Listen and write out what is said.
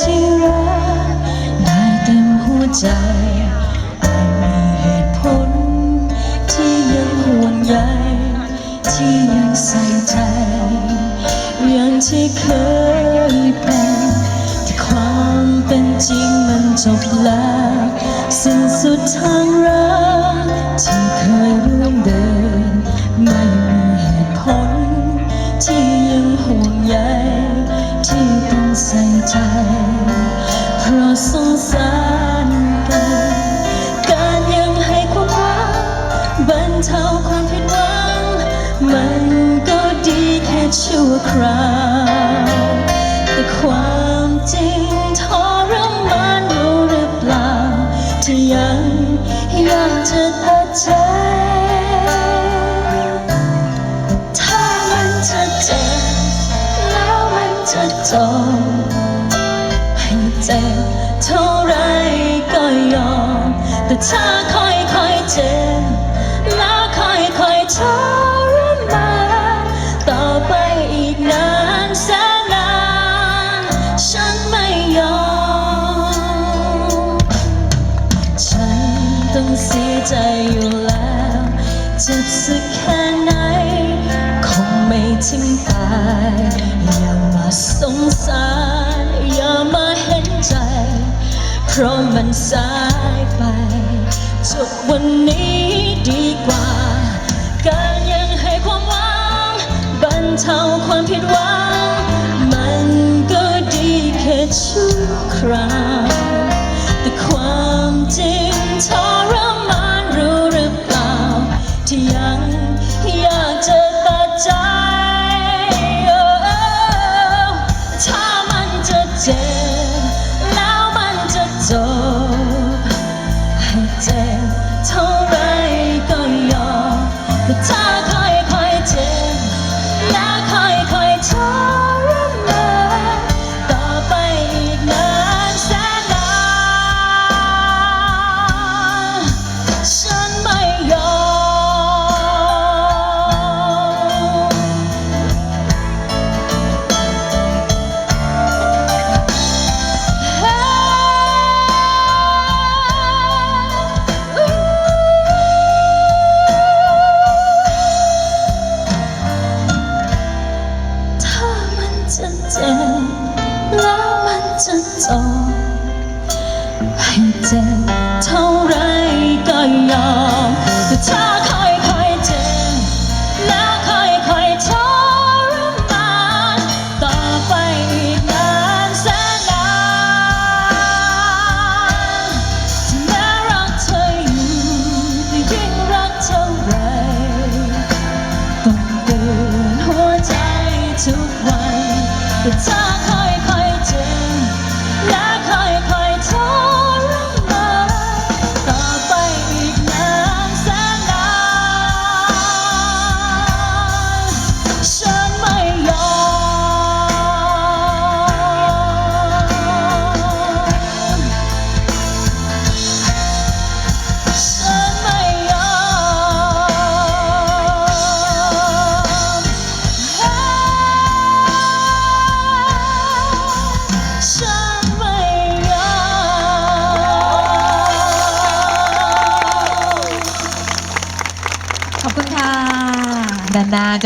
ที่รักได้เต็มหัวใจอาจมีเหตุผล ที่ยังห่วงใยที่ยังใส่ใจอย่างที่เคยเป็นแต่ความเป็นจริงมันจบแล้วสิ้นสุดทางรักที่เคยร่วมเดิน มันก็ดีแค่ชั่วคราว แต่ความจริงทรมานรู้หรือเปล่า ที่ยังอยากจะตัดใจ ถ้ามันจะเจ็บแล้วมันจะจบให้เจ็บเท่าไรก็ยอม แต่ถ้า สียใจอยู่แล้วเจ็บสักแค่ไหน คงไม่ทิ้งตายอย่ามาสงสารอย่ามาเห็นใจ เพราะมันสายไปจบวันนี้ดีกว่า การยังให้ความหวังบรรเทาความผิดหวัง มันก็ดีแค่ชั่วคราวแต่ความจริง อยากจะตัดใจ จะเจ็บแ